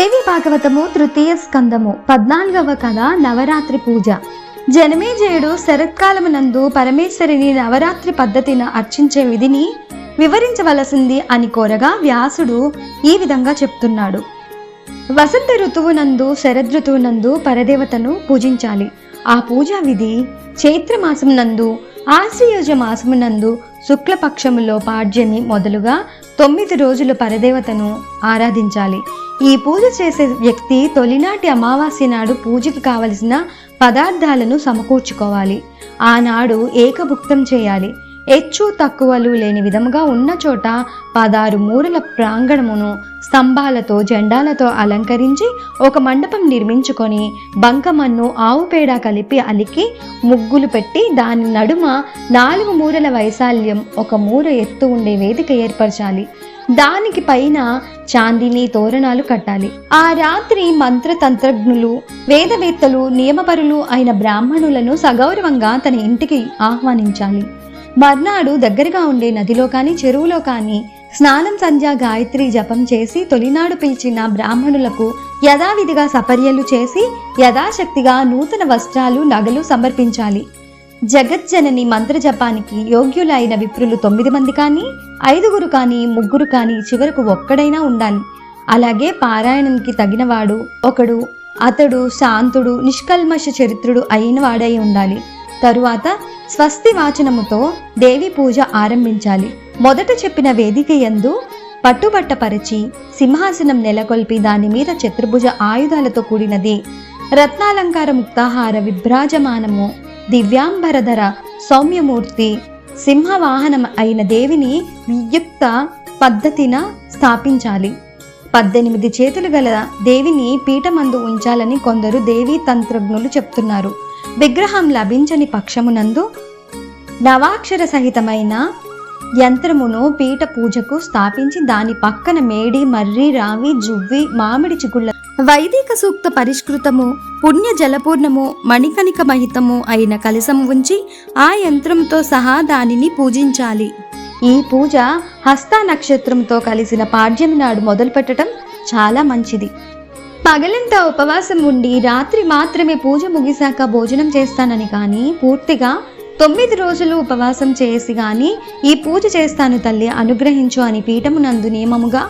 దేవి భాగవతము తృతీయ స్కందము పద్నాలుగవ కథ నవరాత్రి పూజ. జనమేజయుడు శరత్కాలమునందు పరమేశ్వరిని నవరాత్రి పద్ధతిని అర్చించే విధిని వివరించవలసింది అని కోరగా వ్యాసుడు ఈ విధంగా చెప్తున్నాడు. వసంత ఋతువునందు శరదృతువునందు పరదేవతను పూజించాలి. ఆ పూజా విధి చైత్రమాసం నందు ఆశ్రయోజ మాసమునందు శుక్లపక్షములో పాడ్యమి మొదలుగా తొమ్మిది రోజులు పరదేవతను ఆరాధించాలి. ఈ పూజ చేసే వ్యక్తి తొలినాటి అమావాస్య నాడు పూజకి కావలసిన పదార్థాలను సమకూర్చుకోవాలి. ఆనాడు ఏకభుక్తం చేయాలి. హెచ్చు తక్కువలు లేని విధముగా ఉన్న చోట పదారు మూరల ప్రాంగణమును స్తంభాలతో జెండాలతో అలంకరించి ఒక మండపం నిర్మించుకొని బంకమన్ను ఆవు పేడ కలిపి అలికి ముగ్గులు పెట్టి దాని నడుమ నాలుగు మూరల వైశాల్యం ఒక మూర ఎత్తు ఉండే వేదిక ఏర్పరచాలి. దానికి పైన చాందిని తోరణాలు కట్టాలి. ఆ రాత్రి మంత్రతంత్రజ్ఞులు వేదవేత్తలు నియమపరులు అయిన బ్రాహ్మణులను సగౌరవంగా తన ఇంటికి ఆహ్వానించాలి. మర్నాడు దగ్గరగా ఉండే నదిలో కానీ చెరువులో కానీ స్నానం సంధ్య గాయత్రి జపం చేసి తొలినాడు పిలిచిన బ్రాహ్మణులకు యథావిధిగా సపర్యలు చేసి యథాశక్తిగా నూతన వస్త్రాలు నగలు సమర్పించాలి. జగజ్జనని మంత్ర జపానికి యోగ్యులైన విప్రులు తొమ్మిది మంది కానీ ఐదుగురు కానీ ముగ్గురు కానీ చివరకు ఒక్కడైనా ఉండాలి. అలాగే పారాయణంకి తగినవాడు ఒకడు అతడు శాంతుడు నిష్కల్మష చరిత్రుడు అయిన వాడై ఉండాలి. తరువాత స్వస్తి వాచనముతో దేవి పూజ ఆరంభించాలి. మొదట చెప్పిన వేదిక యందు పట్టుబట్టపరిచి సింహాసనం నెలకొల్పి దాని మీద చతుర్భుజ ఆయుధాలతో కూడినది రత్నాలంకార ముక్తాహార విభ్రాజమానము దివ్యాంబరధర సౌమ్యమూర్తి సింహవాహనం అయిన దేవిని వియుక్త పద్ధతిన స్థాపించాలి. పద్దెనిమిది చేతులు గల దేవిని పీఠమందు ఉంచాలని కొందరు దేవీ తంత్రజ్ఞులు చెప్తున్నారు. విగ్రహం లభించని పక్షమునందు నవాక్షర సహితమైన యంత్రమును పీఠ పూజకు స్థాపించి దాని పక్కన మేడి మర్రి రావి జువ్వి మామిడి చిగుళ్ళ వైదిక సూక్త పరిష్కృతము పుణ్య జలపూర్ణము మణికణిక మహితము అయిన కలసము ఉంచి ఆ యంత్రంతో సహా దానిని పూజించాలి. ఈ పూజ హస్త నక్షత్రంతో కలిసిన పాడ్యమి నాడు మొదలుపెట్టడం చాలా మంచిది. పగలంతా ఉపవాసం ఉండి రాత్రి మాత్రమే పూజ ముగిశాక భోజనం చేస్తానని కానీ పూర్తిగా తొమ్మిది రోజులు ఉపవాసం చేసి కానీ ఈ పూజ చేస్తాను తల్లి అనుగ్రహించు అని పీఠమునందు నియమముగా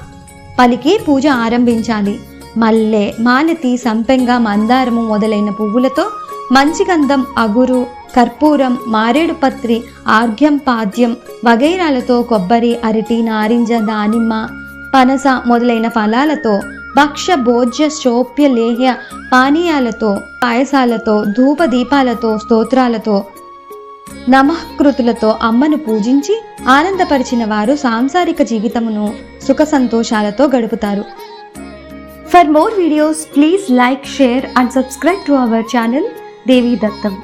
పలికి పూజ ఆరంభించాలి. మల్లె మాలతి సంపెంగ మందారము మొదలైన పువ్వులతో మంచి గంధం అగురు కర్పూరం మారేడు పత్రి ఆర్ఘ్యం పాద్యం వగైరాలతో కొబ్బరి అరటి నారింజ దానిమ్మ పనస మొదలైన ఫలాలతో భక్ష భోజ్య శోప్య లేహ్య పానీయాలతో పాయసాలతో ధూప దీపాలతో స్తోత్రాలతో నమఃకృతులతో అమ్మను పూజించి ఆనందపరిచిన వారు సాంసారిక జీవితమును సుఖ సంతోషాలతో గడుపుతారు. For more videos, please like, share and subscribe to our channel Devi Dattam.